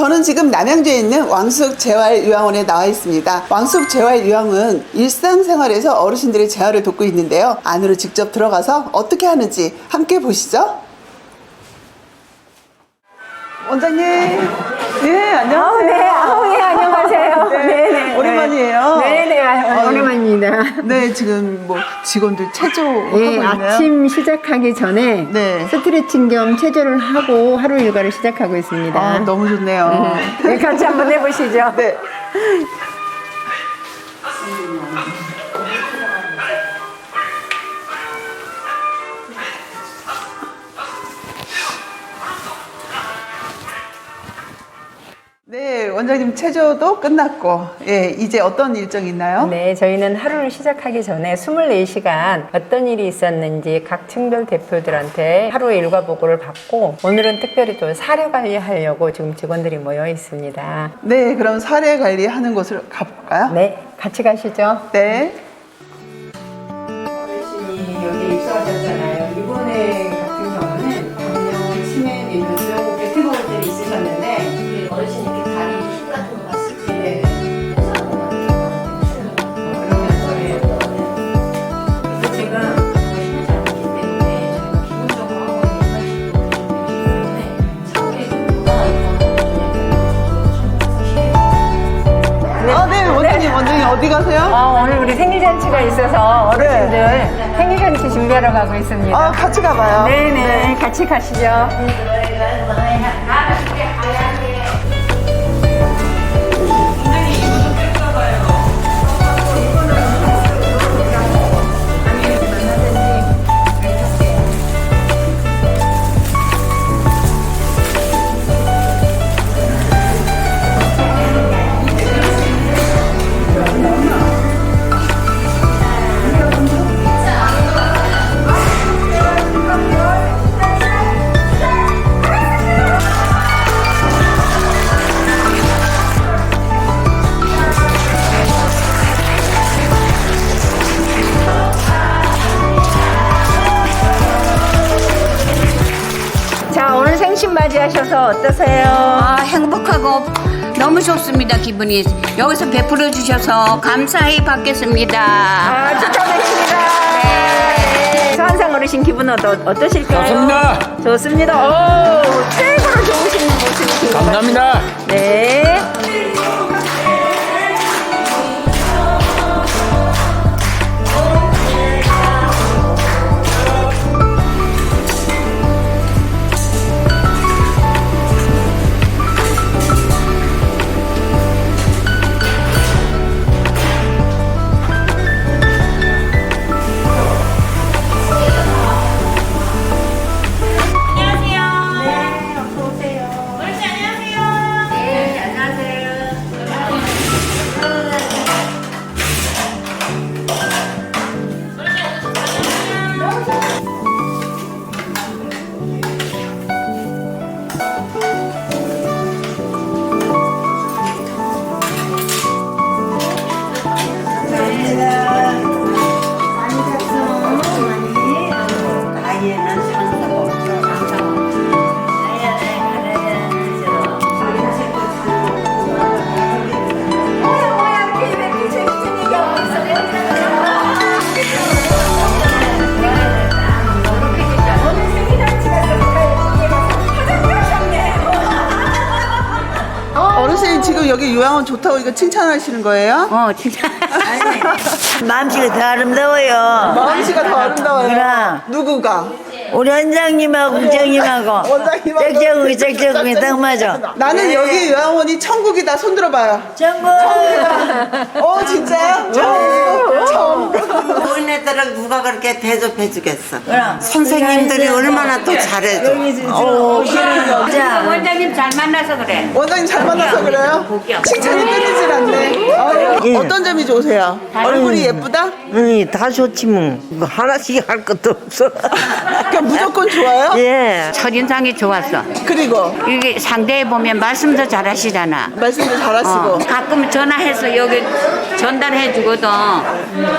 저는 지금 남양주에 있는 왕숙 재활요양원에 나와 있습니다. 왕숙 재활요양은 일상생활에서 어르신들의 재활을 돕고 있는데요. 안으로 직접 들어가서 어떻게 하는지 함께 보시죠. 원장님, 네 안녕하세요. 네, 아우, 예, 안녕하세요. 네, 네, 네. 오랜만이에요. 네, 네, 아. 오랜만입니다. 네, 지금 뭐 직원들 체조하고 예, 있나요? 아침 시작하기 전에 네. 스트레칭 겸 체조를 하고 하루 일과를 시작하고 있습니다. 아, 너무 좋네요. 네, 같이 한번 해보시죠. 네. 원장님 체조도 끝났고, 예, 이제 어떤 일정이 있나요? 네, 저희는 하루를 시작하기 전에 24시간 어떤 일이 있었는지 각 층별 대표들한테 하루의 일과 보고를 받고 오늘은 특별히 또 사료 관리하려고 지금 직원들이 모여 있습니다. 네, 그럼 사례 관리하는 곳으로 가볼까요? 네, 같이 가시죠. 네. 어디 가세요? 아, 오늘 우리 생일 잔치가 있어서 어르신들 생일 잔치 준비하러 가고 있습니다. 아, 같이 가봐요. 네네, 같이 가시죠. 하셔서 어떠세요? 아, 행복하고 너무 좋습니다, 기분이. 여기서 베풀어 주셔서 감사히 받겠습니다. 아, 축하드립니다. 네. 서한상 어르신 기분 어떠, 어떠실까요? 좋습니다. 좋습니다. 오, 최고로 좋으신 모습이 감사합니다. 네. 지금 여기 요양원 좋다고 이거 칭찬하시는 거예요? 어, 진짜. 마음씨가 더 아름다워요. 마음씨가 더 아름다워요. 그럼. 누구가? 우리 원장님하고 부장님하고. 원장님하고 짝짝꿍이 짝짝꿍이 딱 맞아. 나는 여기 요양원이 천국이다. 손 들어봐요. 전부. 어, 진짜요? 천국. 천국. 노인네들을 누가 그렇게 대접해 주겠어? 그럼. 선생님들이 얼마나 또 잘해줘. 어, 자, 원장님 잘 만나서 그래. 원장님 잘 만나서 그래요? 칭찬이 끊이질 않네. 어, 어떤 점이 좋으세요? 얼굴이 예쁘다? 아니 다 좋지 뭐. 뭐 하나씩 할 것도 없어. 그러니까 무조건 좋아요? 예. 첫인상이 좋았어. 그리고 이게 상대해 보면 말씀도 잘하시잖아. 말씀도 잘하시고 어, 가끔 전화해서 여기 전달해 주거든.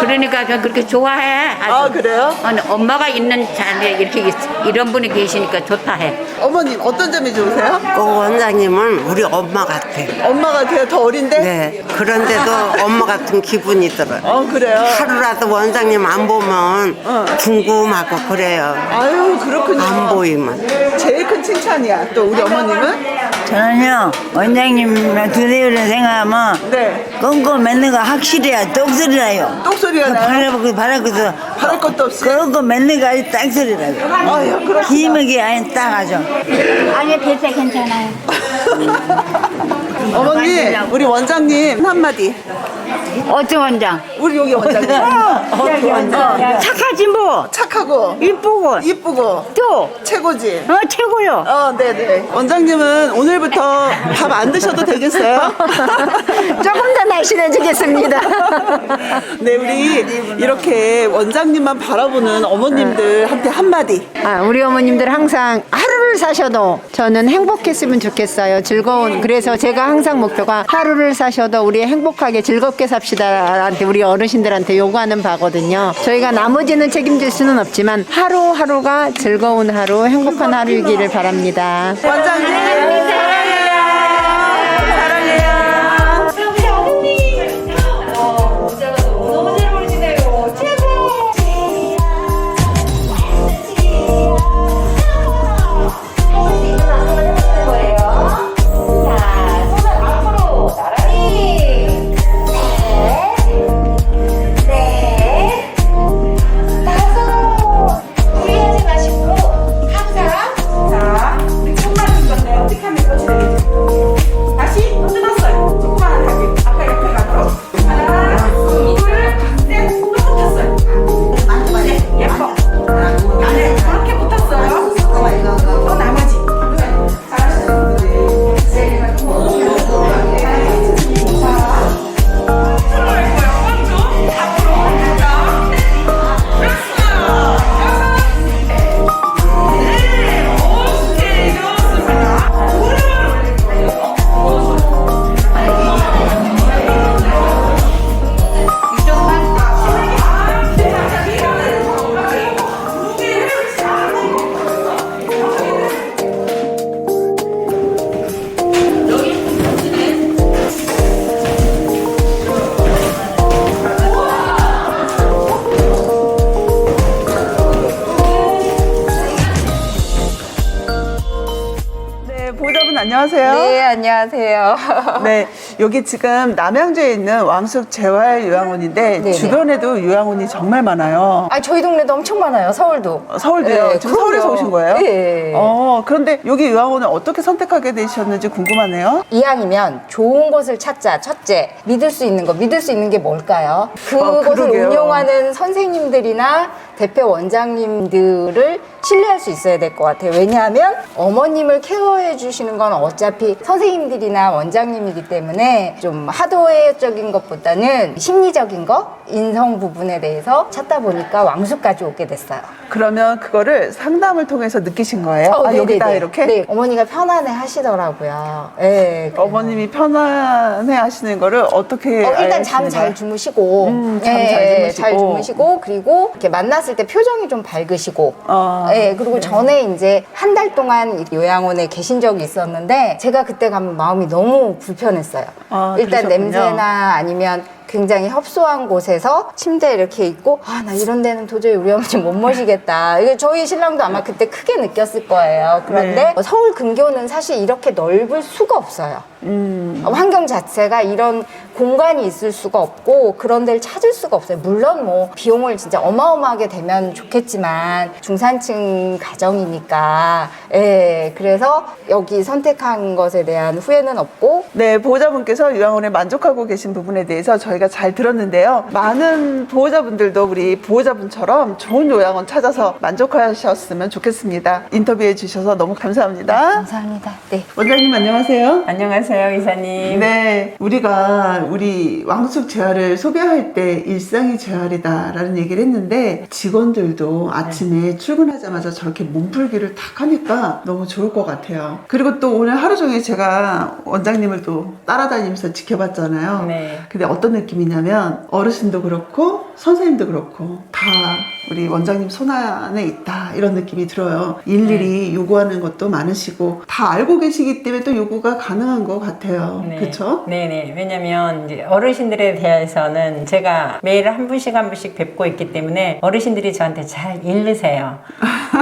그러니까 그냥 그렇게 좋아해. 아주. 아 그래요? 아니, 엄마가 있는 자리에 이렇게 있- 이런 분이 계시니까 좋다 해. 어머님 어떤 점이 좋으세요? 그 원장님은 우리 엄마 같아. 엄마 같아요 더 어린데? 네. 그런데도 엄마 같은 기분이 들어요. 어 그래요? 하루라도 원장님 안 보면 궁금하고 그래요. 아유 그렇군요. 안 보이면. 제일 큰 칭찬이야 또 우리 어머님은? 저는요 원장님 드레이를 생각하면 네. 꽁꽁 맺는 거 확실해야 똑소리라요. 똑소리가 나요? 바라보고 바라고서 바랄 것도 없이? 꽁꽁 맺는 거 아주 딱소리라요 아유 그렇구나 기믹이 아니 딱 하죠 아니 됐어 괜찮아요. 어머니 우리 원장님 한마디 어떤 원장? 우리 여기 원장님 착하지 뭐 착하고 이쁘고 이쁘고 또 최고지 어, 최고요 어, 네 네. 원장님은 오늘부터 밥 안 드셔도 되겠어요? 조금 더 날씬해지겠습니다. 네, 우리 이렇게 원장님만 바라보는 어머님들한테 한마디. 아, 우리 어머님들 항상 하루를 사셔도 저는 행복했으면 좋겠어요. 즐거운. 그래서 제가 항상 목표가 하루를 사셔도 우리 행복하게 즐겁게 삽시다한테 우리 어르신들한테 요구하는 바거든요. 저희가 나머지는 책임질 수는 없지만 하루하루가 즐거운 하루, 행복한 하루이기를 바랍니다. 원장님. 안녕하세요. 네, 안녕하세요. 네, 여기 지금 남양주에 있는 왕숙 재활 요양원인데 네네. 주변에도 요양원이 정말 많아요. 아, 저희 동네도 엄청 많아요. 서울도. 서울도요. 네, 지금 서울에서 그럼요. 오신 거예요? 네. 어, 그런데 여기 요양원을 어떻게 선택하게 되셨는지 궁금하네요. 이왕이면 좋은 곳을 찾자. 첫째, 믿을 수 있는 거. 믿을 수 있는 게 뭘까요? 그곳을 어, 그러게요. 운영하는 선생님들이나 대표 원장님들을 신뢰할 수 있어야 될 것 같아요. 왜냐하면 어머님을 케어해 주시는 건 어차피 선생님들이나 원장님이기 때문에 좀 하드웨어적인 것보다는 심리적인 거, 인성 부분에 대해서 찾다 보니까 왕수까지 오게 됐어요. 그러면 그거를 상담을 통해서 느끼신 거예요? 어, 아, 여기다 네네네. 이렇게? 네, 어머니가 편안해 하시더라고요. 네. 어머님이 편안해 하시는 거를 어떻게 어, 일단 잠 잘? 주무시고, 음, 잠 네, 잘 주무시고. 잘 주무시고, 그리고 이렇게 만났을 때 표정이 좀 밝으시고, 어, 네, 그리고 전에 이제 한 달 동안 이 요양원에 계신 적이 있었는데, 제가 그때 가면 마음이 너무 불편했어요. 아, 일단 그러셨군요. 냄새나 아니면 굉장히 협소한 곳에서 침대에 이렇게 있고 아 나 이런 데는 도저히 우리 어머니 못 모시겠다. 이거 저희 신랑도 아마 그때 크게 느꼈을 거예요. 그런데 네. 서울 근교는 사실 이렇게 넓을 수가 없어요. 음. 어, 환경 자체가 이런 공간이 있을 수가 없고 그런 데를 찾을 수가 없어요. 물론 뭐 비용을 진짜 어마어마하게 되면 좋겠지만 중산층 가정이니까 예 그래서 여기 선택한 것에 대한 후회는 없고 네, 보호자분께서 요양원에 만족하고 계신 부분에 대해서 저희가 잘 들었는데요. 많은 보호자분들도 우리 보호자분처럼 좋은 요양원 찾아서 만족하셨으면 좋겠습니다. 인터뷰해 주셔서 너무 감사합니다. 감사합니다. 네. 원장님 안녕하세요. 안녕하세요, 이사님. 네, 우리가 우리 왕숙 재활을 소개할 때 일상이 재활이다라는 얘기를 했는데 직원들도 아침에 출근하자마자 저렇게 몸풀기를 탁 하니까 너무 좋을 것 같아요. 그리고 또 오늘 하루 종일 제가 원장님을 또 따라다니면서 지켜봤잖아요. 네. 근데 어떤 느낌이냐면 어르신도 그렇고 선생님도 그렇고 다 우리 원장님 손 안에 있다 이런 느낌이 들어요. 일일이 요구하는 것도 많으시고 다 알고 계시기 때문에 또 요구가 가능한 것 같아요. 그렇죠? 네네. 왜냐면 이제 어르신들에 대해서는 제가 매일 한 분씩 한 분씩 뵙고 있기 때문에 어르신들이 저한테 잘 읽으세요.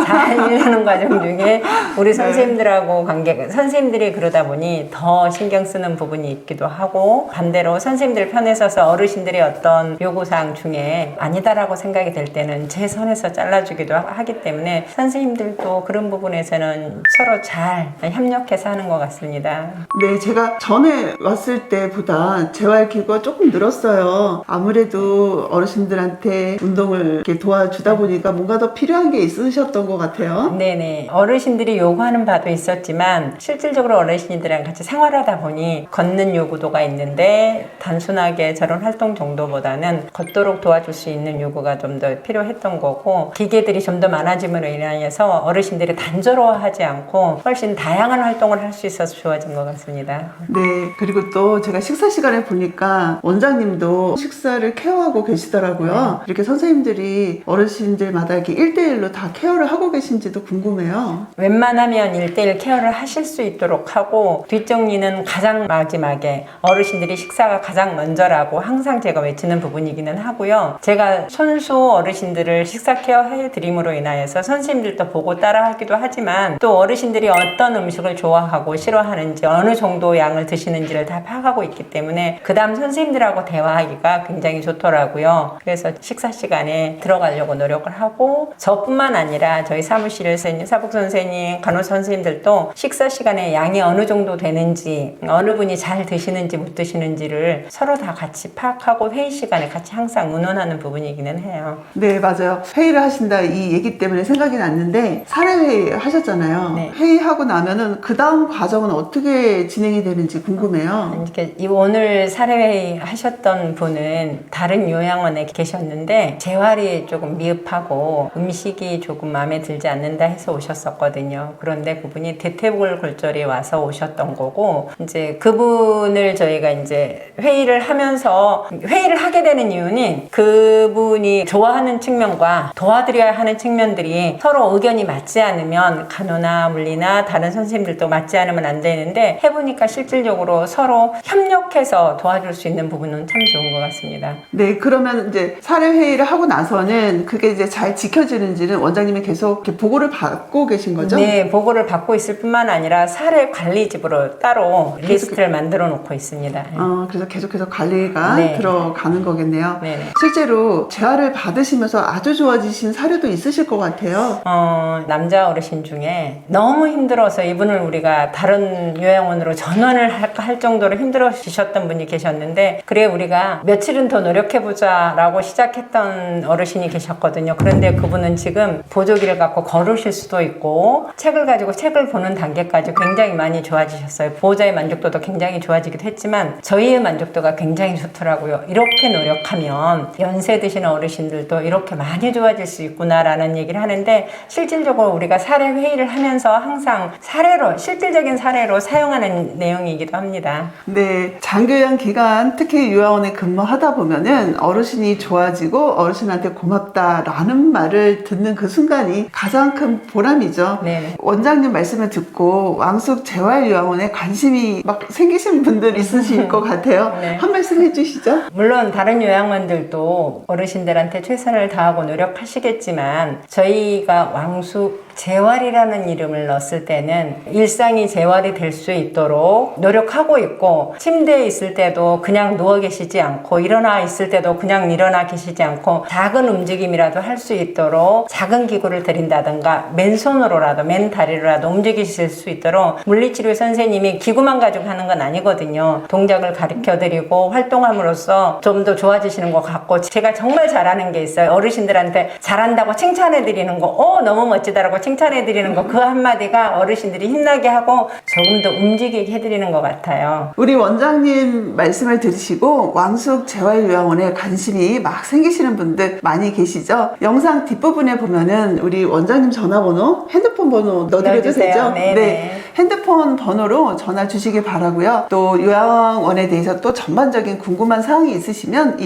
잘 읽는 과정 중에 우리 선생님들하고 관계가 선생님들이 그러다 보니 더 신경 쓰는 부분이 있기도 하고 반대로 선생님들 편에 서서 어르신들의 어떤 요구사항 중에 아니다라고 생각이 될 때는 제 선에서 잘라주기도 하- 하기 때문에 선생님들도 그런 부분에서는 서로 잘 협력해서 하는 것 같습니다. 네, 제가 전에 왔을 때보다 재활 기구가 조금 늘었어요. 아무래도 어르신들한테 운동을 도와주다 보니까 뭔가 더 필요한 게 있으셨던 것 같아요. 네네. 어르신들이 요구하는 바도 있었지만 실질적으로 어르신들이랑 같이 생활하다 보니 걷는 요구도가 있는데 단순하게 저런 활동 정도보다는 걷도록 도와 줄 수 있는 요구가 좀 더 필요했던 거고 기계들이 좀 더 많아짐으로 인하여서 어르신들이 단조로워하지 않고 훨씬 다양한 활동을 할 수 있어서 좋아진 것 같습니다. 네, 그리고 또 제가 식사 시간에 보니까 원장님도 식사를 케어하고 계시더라고요. 이렇게 선생님들이 어르신들마다 이렇게 1대1로 다 케어를 하고 계신지도 궁금해요. 웬만하면 일대일 케어를 하실 수 있도록 하고 뒷정리는 가장 마지막에 어르신들이 식사가 가장 먼저라고 항상 제가 외치는 부분이기는 하고 요. 제가 손수 어르신들을 식사 케어 해 드림으로 인하여서 선생님들도 보고 따라 하기도 하지만 또 어르신들이 어떤 음식을 좋아하고 싫어하는지 어느 정도 양을 드시는지를 다 파악하고 있기 때문에 그 다음 선생님들하고 대화하기가 굉장히 좋더라고요. 그래서 식사 시간에 들어가려고 노력을 하고 저뿐만 아니라 저희 사무실 선생님, 사복 선생님, 간호 선생님들도 식사 시간에 양이 어느 정도 되는지 어느 분이 잘 드시는지 못 드시는지를 서로 다 같이 파악하고 회의 시간에 같이 항상 의논 하는 부분이기는 해요. 네, 맞아요. 회의를 하신다 이 얘기 때문에 생각이 났는데 사례회의 하셨잖아요. 네. 회의하고 나면은 그 다음 과정은 어떻게 진행이 되는지 궁금해요. 이렇게 이 오늘 사례회의 하셨던 분은 다른 요양원에 계셨는데 재활이 조금 미흡하고 음식이 조금 마음에 들지 않는다 해서 오셨었거든요. 그런데 그분이 대퇴골 골절이 와서 오셨던 거고 이제 그분을 저희가 이제 회의를 하면서 회의를 하게 되는 이유는 그분이 좋아하는 측면과 도와드려야 하는 측면들이 서로 의견이 맞지 않으면 간호나 물리나 다른 선생님들도 맞지 않으면 안 되는데 해보니까 실질적으로 서로 협력해서 도와줄 수 있는 부분은 참 좋은 것 같습니다. 네, 그러면 이제 사례회의를 하고 나서는 그게 이제 잘 지켜지는지는 원장님이 계속 보고를 받고 계신 거죠? 네, 보고를 받고 있을 뿐만 아니라 사례 관리집으로 따로 리스트를 만들어 놓고 있습니다. 어, 그래서 계속해서 관리가 네. 들어가는 거겠네요. 네네. 실제로 재활을 받으시면서 아주 좋아지신 사례도 있으실 것 같아요. 어, 남자 어르신 중에 너무 힘들어서 이분을 우리가 다른 요양원으로 전원을 할까 할 정도로 힘들어지셨던 분이 계셨는데 그래 우리가 며칠은 더 노력해보자 라고 시작했던 어르신이 계셨거든요. 그런데 그분은 지금 보조기를 갖고 걸으실 수도 있고 책을 가지고 책을 보는 단계까지 굉장히 많이 좋아지셨어요. 보호자의 만족도도 굉장히 좋아지기도 했지만 저희의 만족도가 굉장히 좋더라고요. 이렇게 노력하면 연세 드신 어르신들도 이렇게 많이 좋아질 수 있구나라는 얘기를 하는데 실질적으로 우리가 사례 회의를 하면서 항상 사례로 실질적인 사례로 사용하는 내용이기도 합니다. 네, 장교양 기간 특히 요양원에 근무하다 보면은 어르신이 좋아지고 어르신한테 고맙다라는 말을 듣는 그 순간이 가장 큰 보람이죠. 네네. 원장님 말씀을 듣고 왕숙 재활요양원에 관심이 막 생기신 분들 있으실 것 같아요. 네. 한 말씀 해주시죠. 물론 다른 요양원들도 어르신들한테 최선을 다하고 노력하시겠지만 저희가 왕숙 재활이라는 이름을 넣었을 때는 일상이 재활이 될 수 있도록 노력하고 있고 침대에 있을 때도 그냥 누워 계시지 않고 일어나 있을 때도 그냥 일어나 계시지 않고 작은 움직임이라도 할 수 있도록 작은 기구를 드린다든가 맨손으로라도 맨다리로라도 움직이실 수 있도록 물리치료 선생님이 기구만 가지고 하는 건 아니거든요. 동작을 가르쳐 드리고 활동함으로써 좀 더 좋아지시는 것 같고 같고 제가 정말 잘하는 게 있어요. 어르신들한테 잘한다고 칭찬해 드리는 거, 어 너무 멋지다라고 칭찬해 드리는 거 그 한마디가 어르신들이 힘나게 하고 조금 더 움직이게 해드리는 것 같아요. 우리 원장님 말씀을 들으시고 왕숙 재활요양원에 관심이 막 생기시는 분들 많이 계시죠? 영상 뒷부분에 보면은 우리 원장님 전화번호, 핸드폰 번호 넣어드려도. 되죠? 네네. 핸드폰 번호로 전화 주시기 바라고요. 또 요양원에 대해서 또 전반적인 궁금한 사항이 있으시면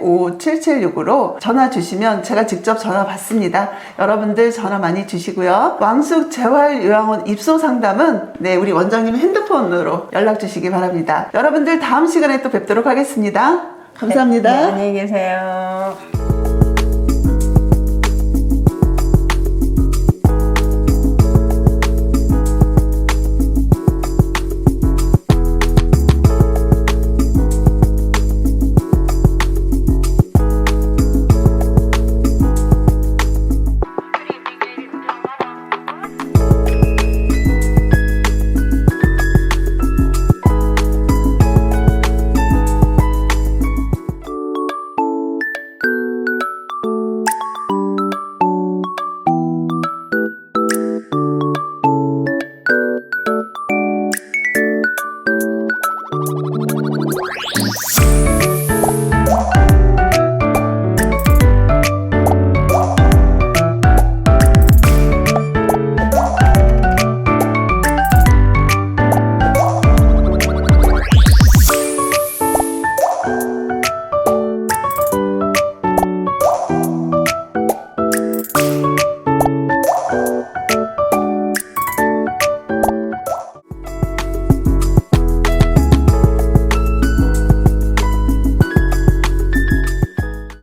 1577-5776으로 전화 주시면 제가 직접 전화 받습니다. 여러분들 전화 많이 주시고요. 왕숙 재활요양원 입소 상담은 네, 우리 원장님 핸드폰으로 연락 주시기 바랍니다. 여러분들 다음 시간에 또 뵙도록 하겠습니다. 감사합니다. 네, 안녕히 계세요.